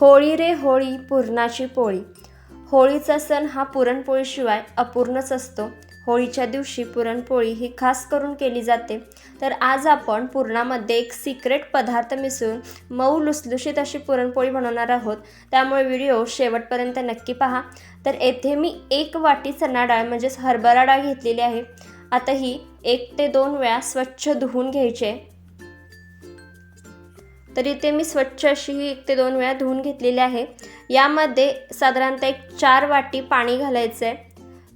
होळी रे होळी पुरणाची पोळी. होळीचा सण हा पुरणपोळीशिवाय अपूर्णच असतो. होळीच्या दिवशी पुरणपोळी ही खास करून केली जाते. तर आज आपण पुरणामध्ये एक सिक्रेट पदार्थ मिसळून मऊ लुसलुशीत अशी पुरणपोळी बनवणार आहोत. त्यामुळे व्हिडिओ शेवटपर्यंत नक्की पहा. तर येथे मी एक वाटी चणा डाळ म्हणजेच हरभरा डाळ घेतलेली आहे. आता ही एक ते दोन वेळा स्वच्छ धुवून घ्यायची आहे. तर इथे मी स्वच्छ अशी ही एक ते दोन वेळा धुवून घेतलेली आहे. यामध्ये साधारणतः एक चार वाटी पाणी घालायचं आहे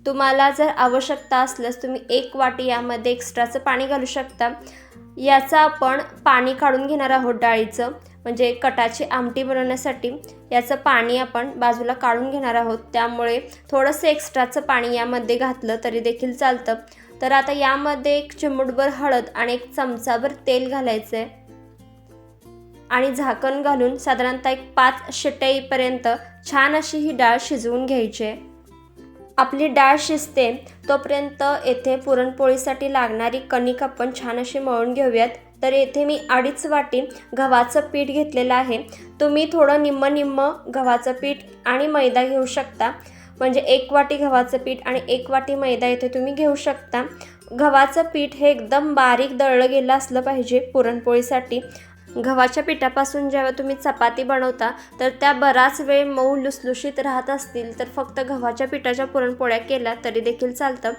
तुम्हाला जर आवश्यकता असल्यास तुम्ही एक वाटी यामध्ये एक्स्ट्राचं पाणी घालू शकता. याचं आपण पाणी काढून घेणार आहोत डाळीचं म्हणजे कटाची आमटी बनवण्यासाठी. याचं पाणी आपण बाजूला काढून घेणार आहोत. त्यामुळे थोडंसं एक्स्ट्राचं पाणी यामध्ये घातलं तरी देखील चालतं. तर आता यामध्ये एक चिमूटभर हळद आणि एक चमचाभर तेल घालायचं आहे आणि झाकण घालून साधारणतः एक पाच शिटईपर्यंत छान अशी ही डाळ शिजवून घ्यायची. आपली डाळ शिजते तोपर्यंत येथे पुरणपोळीसाठी लागणारी कणिक आपण छान अशी मळून घेऊयात. तर येथे मी अडीच वाटी गव्हाचं पीठ घेतलेलं आहे. तुम्ही थोडं निम्म निम्म गव्हाचं पीठ आणि मैदा घेऊ शकता. म्हणजे एक वाटी गव्हाचं पीठ आणि एक वाटी मैदा येथे तुम्ही घेऊ शकता. गव्हाचं पीठ हे एकदम बारीक दळलं गेलं असलं पाहिजे पुरणपोळीसाठी. गव्हाच्या पिठापासून जेव्हा तुम्ही चपाती बनवता तर त्या बराच वेळ मऊ लुसलुशीत राहत असतील. तर फक्त गव्हाच्या पिठाच्या पुरणपोळ्या केल्या तरी देखील चालतं.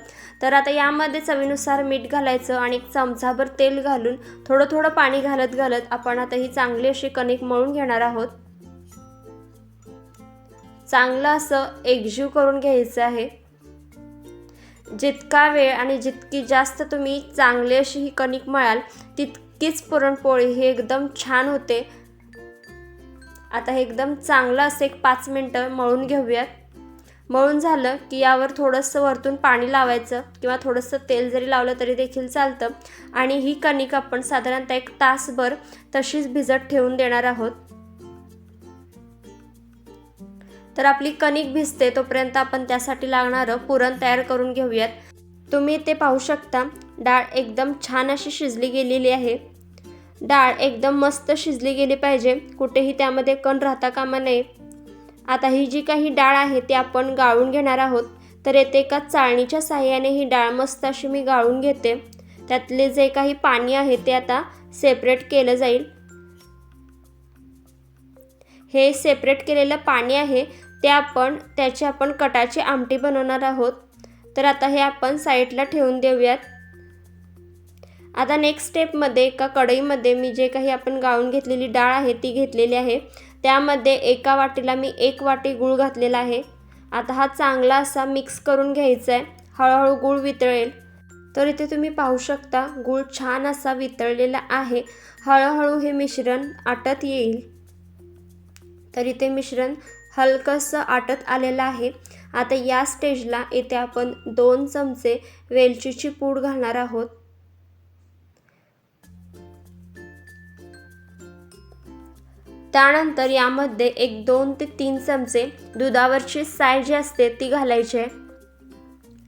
तर आता यामध्ये चवीनुसार मीठ घालायचं आणि एक चमचाभर तेल घालून थोडं थोडं पाणी घालत घालत आपण आता ही चांगली अशी कणिक मळून घेणार आहोत. चांगलं असं एकजीव करून घ्यायचं आहे. जितका वेळ आणि जितकी जास्त तुम्ही चांगली अशी ही कणिक मळाल तितकी तीच पुरणपोळी ही एकदम छान होते. आता हे एकदम चांगलं असं एक पाच मिनटं मळून घेऊयात. मळून झालं की यावर थोडंसं वरतून पाणी लावायचं किंवा थोडंसं तेल जरी लावलं तरी देखील चालतं. आणि ही कणिक आपण साधारणतः एक तासभर तशीच भिजत ठेवून देणार आहोत. तर आपली कणिक भिजते तोपर्यंत आपण त्यासाठी लागणारं पुरण तयार करून घेऊयात. तुम्ही ते पाहू शकता. डाळ एकदम छान अशी शिजली गेलेली आहे. डाळ एकदम मस्त शिजली गेली पाहिजे. कुठेही त्यामध्ये कण राहता कामा नये. आता ही जी काही डाळ आहे ती आपण गाळून घेणार आहोत. तर येथे एका चाळणीच्या साह्याने ही डाळ मस्त अशी मी गाळून घेते. त्यातले जे काही पाणी आहे ते आता सेपरेट केलं जाईल. हे सेपरेट केलेलं पाणी आहे ते आपण त्याची आपण कटाची आमटी बनवणार आहोत. तर आता हे आपण साईडला ठेवून देऊयात. आता नेक्स्ट स्टेपमध्ये एका कढईमध्ये मी जे काही आपण गाळून घेतलेली डाळ आहे ती घेतलेली आहे. त्यामध्ये एका वाटीला मी एक वाटी गूळ घातलेला आहे. आता हा चांगला असा मिक्स करून घ्यायचा आहे. हळूहळू गूळ वितळेल. तर इथे तुम्ही पाहू शकता गूळ छान असा वितळलेला आहे. हळूहळू हे मिश्रण आटत येईल. तर इथे मिश्रण हलकंसं आटत आलेलं आहे. आता या स्टेजला इथे आपण दोन चमचे वेलचीची पूड घालणार आहोत. त्यानंतर यामध्ये एक दोन ते तीन चमचे दुधावरची साय जी असते ती घालायची. आहे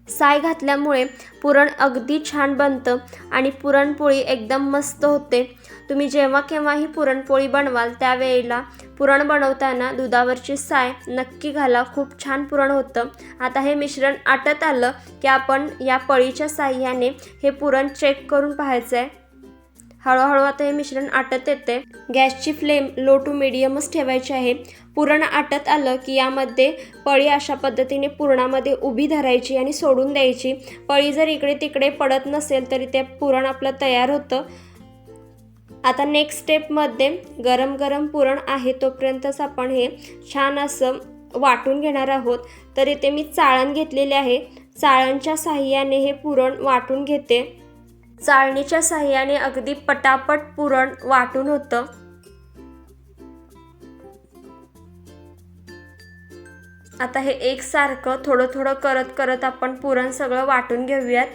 साय घातल्यामुळे पुरण अगदी छान बनतं आणि पुरणपोळी एकदम मस्त होते. तुम्ही जेव्हा केव्हाही पुरणपोळी बनवाल त्यावेळेला पुरण बनवताना दुधावरची साय नक्की घाला. खूप छान पुरण होतं. आता हे मिश्रण आटत आलं की आपण या पळीच्या साह्याने हे पुरण चेक करून पाहायचं आहे हळूहळू आता हे मिश्रण आटत येते. गॅसची फ्लेम लो टू मिडियमच ठेवायची आहे. पुरण आटत आलं की यामध्ये पळी अशा पद्धतीने पुरणामध्ये उभी धरायची आणि सोडून द्यायची. पळी जर इकडे तिकडे पडत नसेल तरी ते पुरण आपलं तयार होतं. आता नेक्स्ट स्टेपमध्ये गरम गरम पुरण आहे तोपर्यंतच आपण हे छान असं वाटून घेणार आहोत. तर इथे मी चाळण घेतलेले आहे. चाळणच्या साह्याने हे पुरण वाटून घेते. चाळणीच्या साह्याने अगदी पटापट पुरण वाटून होतं. आता हे एकसारखं थोडं थोडं करत करत आपण पुरण सगळं वाटून घेऊयात.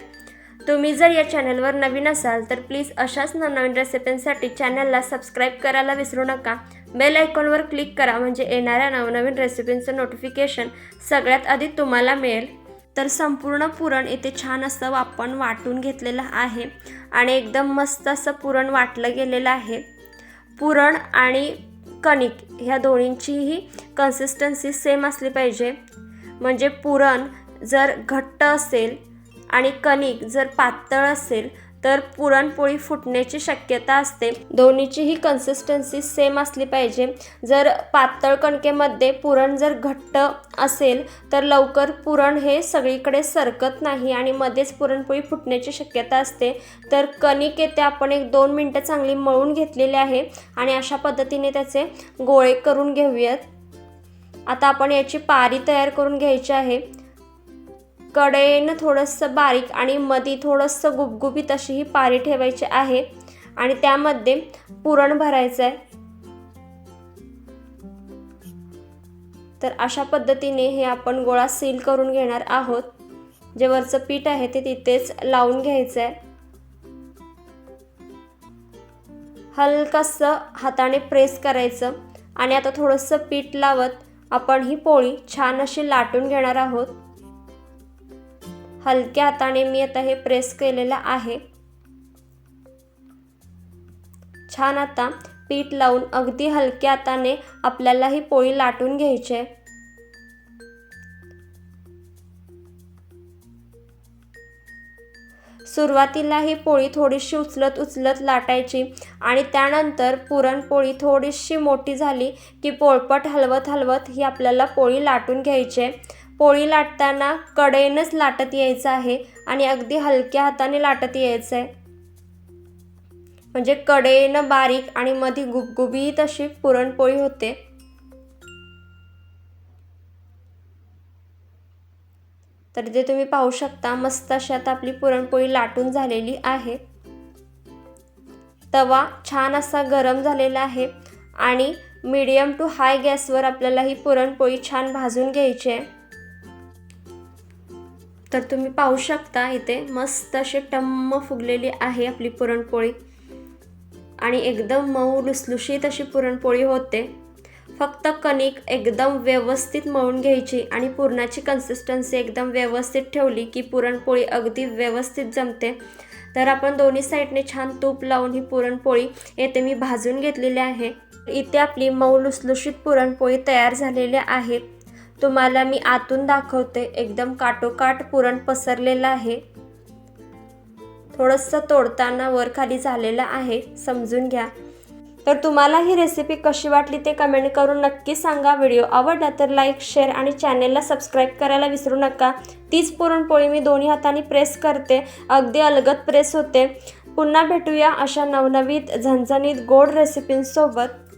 तुम्ही जर या चॅनलवर नवीन असाल तर प्लीज अशाच नवनवीन रेसिपींसाठी चॅनलला सबस्क्राईब करायला विसरू नका. बेल आयकॉनवर क्लिक करा म्हणजे येणाऱ्या नवनवीन रेसिपींचं नोटिफिकेशन सगळ्यात आधी तुम्हाला मिळेल. तर संपूर्ण पुरण इथे छान असं आपण वाटून घेतलेलं आहे. आणि एकदम मस्त असं पुरण वाटलं गेलेलं आहे. पुरण आणि कणिक ह्या दोन्हींचीही कन्सिस्टन्सी सेम असली पाहिजे. म्हणजे पुरण जर घट्ट असेल आणि कणिक जर पातळ असेल तर पुरणपोळी फुटण्याची शक्यता असते. दोन्हीची ही कन्सिस्टन्सी सेम असली पाहिजे. जर पातळ कणकेमध्ये पुरण जर घट्ट असेल तर लवकर पुरण हे सगळीकडे सरकत नाही आणि मध्येच पुरणपोळी फुटण्याची शक्यता असते. तर कणिक येते आपण एक दोन मिनटं चांगली मळून घेतलेली आहे आणि अशा पद्धतीने त्याचे गोळे करून घेऊयात. आता आपण याची पारी तयार करून घ्यायची आहे. कडेनं थोडंसं बारीक आणि मधी थोडंसं गुबगुबीत अशी ही पारी ठेवायची आहे. आणि त्यामध्ये पुरण भरायचं आहे तर अशा पद्धतीने हे आपण गोळा सील करून घेणार आहोत. जे वरचं पीठ आहे ते तिथेच लावून घ्यायचं आहे हलकंसं हाताने प्रेस करायचं. आणि आता थोडंसं पीठ लावत आपण ही पोळी छान अशी लाटून घेणार आहोत. हलक्या हाताने मी आता हे प्रेस केलेलं आहे. छान आता पीठ लावून अगदी हलक्या हाताने आपल्याला ही पोळी लाटून घ्यायची आहे. सुरुवातीला ही पोळी थोडीशी उचलत उचलत लाटायची आणि त्यानंतर पुरणपोळी थोडीशी मोठी झाली की पोळपट हलवत हलवत ही आपल्याला पोळी लाटून घ्यायची पोळी लाटताना कडेनंच लाटत यायचं आहे आणि अगदी हलक्या हाताने लाटत यायचं आहे. म्हणजे कडेनं बारीक आणि मध्ये गुबगुबीत अशी पुरणपोळी होते. तर जे तुम्ही पाहू शकता मस्त अशी आता आपली पुरणपोळी लाटून झालेली आहे. तवा छान असा गरम झालेला आहे आणि मीडियम टू हाय गॅसवर आपल्याला ही पुरणपोळी छान भाजून घ्यायची आहे. तर तुम्ही पाहू शकता इथे मस्त अशी टम्म फुगलेली आहे आपली पुरणपोळी. आणि एकदम मऊ लुसलुशीत अशी पुरणपोळी होते. फक्त कणिक एकदम व्यवस्थित मळून घ्यायची आणि पुरणाची कन्सिस्टन्सी एकदम व्यवस्थित ठेवली की पुरणपोळी अगदी व्यवस्थित जमते. तर आपण दोन्ही साईडने छान तूप लावून ही पुरणपोळी येथे मी भाजून घेतलेली आहे. इथे आपली मऊ लुसलुशीत पुरणपोळी तयार झालेली आहे. तुम्हाला मी आतून दाखवते. एकदम काटोकाट पुरण पसरलेलं आहे. थोडंसं तोडताना वर खाली झालेलं आहे. समजून घ्या. तर तुम्हाला ही रेसिपी कशी वाटली ते कमेंट करून नक्की सांगा. व्हिडिओ आवडला तर लाईक शेअर आणि चॅनेलला सबस्क्राईब करायला विसरू नका. तीच पुरणपोळी मी दोन्ही हाताने प्रेस करते. अगदी अलगद प्रेस होते. पुन्हा भेटूया अशा नवनवीत झणझणीत गोड रेसिपींसोबत